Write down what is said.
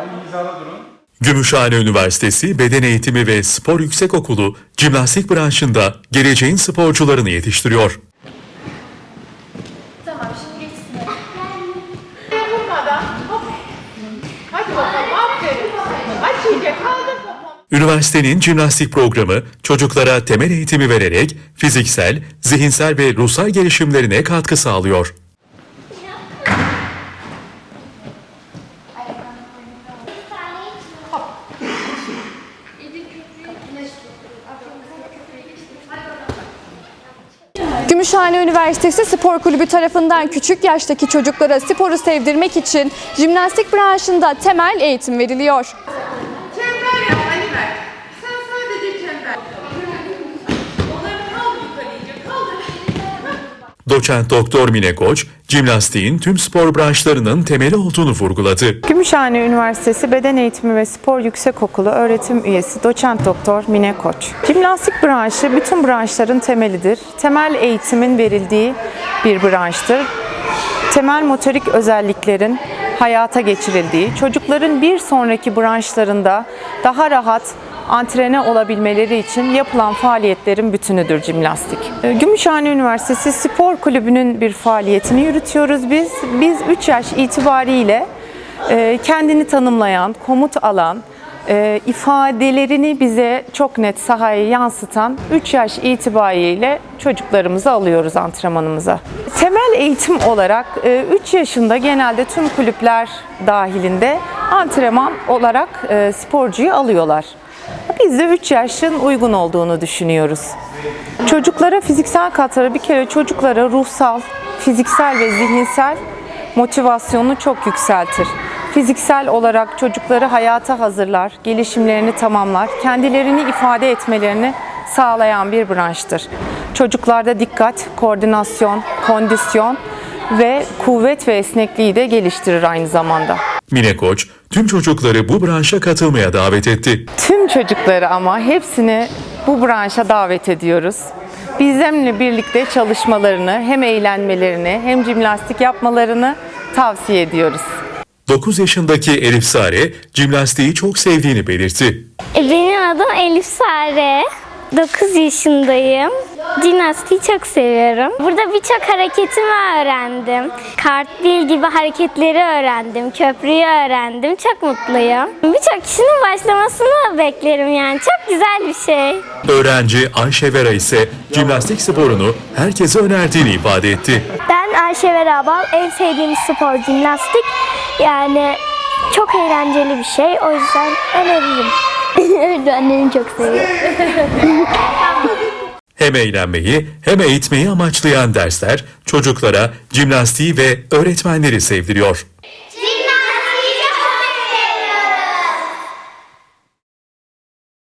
Hayır hizada durun. Gümüşhane Üniversitesi Beden Eğitimi ve Spor Yüksekokulu jimnastik branşında geleceğin sporcularını yetiştiriyor. Tamam şimdi geç sınıfa. Vurmadan hop. Hadi bakalım aferin. Aç iyice kaldır poponu. Üniversitenin jimnastik programı çocuklara temel eğitimi vererek fiziksel, zihinsel ve ruhsal gelişimlerine katkı sağlıyor. Gümüşhane Üniversitesi Spor Kulübü tarafından küçük yaştaki çocuklara sporu sevdirmek için jimnastik branşında temel eğitim veriliyor. Çember yap Ali Mert. Sen sadece çember. Onları kaldır yukarı iyice kaldır. Doçent Doktor Mine Koç, jimnastiğin tüm spor branşlarının temeli olduğunu vurguladı. Gümüşhane Üniversitesi Beden Eğitimi ve Spor Yüksekokulu öğretim üyesi doçent doktor Mine Koç. Jimnastik branşı bütün branşların temelidir. Temel eğitimin verildiği bir branştır. Temel motorik özelliklerin hayata geçirildiği, çocukların bir sonraki branşlarında daha rahat antrene olabilmeleri için yapılan faaliyetlerin bütünüdür jimnastik. Ee, Gümüşhane Üniversitesi Spor Kulübü'nün bir faaliyetini yürütüyoruz biz. Biz 3 yaş itibariyle e, kendini tanımlayan, komut alan, e, ifadelerini bize çok net sahaya yansıtan 3 yaş itibariyle çocuklarımızı alıyoruz antrenmanımıza. Temel eğitim olarak 3 yaşında genelde tüm kulüpler dahilinde antrenman olarak e, sporcuyu alıyorlar. Biz de 3 yaşın uygun olduğunu düşünüyoruz. Çocuklara fiziksel katları bir kere çocuklara ruhsal, fiziksel ve zihinsel motivasyonunu çok yükseltir. Fiziksel olarak çocukları hayata hazırlar, gelişimlerini tamamlar, kendilerini ifade etmelerini sağlayan bir branştır. Çocuklarda dikkat, koordinasyon, kondisyon ve kuvvet ve esnekliği de geliştirir aynı zamanda. Mine Koç, tüm çocukları bu branşa katılmaya davet etti. Tüm çocukları ama hepsini bu branşa davet ediyoruz. Bizimle birlikte çalışmalarını, hem eğlenmelerini hem jimnastik yapmalarını tavsiye ediyoruz. 9 yaşındaki Elif Sare, jimnastiği çok sevdiğini belirtti. E, Benim adım Elif Sare. 9 yaşındayım. Jimnastiği çok seviyorum. Burada birçok hareketimi öğrendim. Kartbil gibi hareketleri öğrendim. Köprüyü öğrendim. Çok mutluyum. Birçok kişinin başlamasını beklerim yani. Çok güzel bir şey. Öğrenci Ayşe Vera ise jimnastik sporunu herkese önerdiğini ifade etti. Ben Ayşe Verabal. En sevdiğim spor jimnastik. Yani çok eğlenceli bir şey. O yüzden öneririm. annem çok seviyor. Hem eğlenmeyi hem eğitmeyi amaçlayan dersler çocuklara jimnastiği ve öğretmenleri sevdiriyor.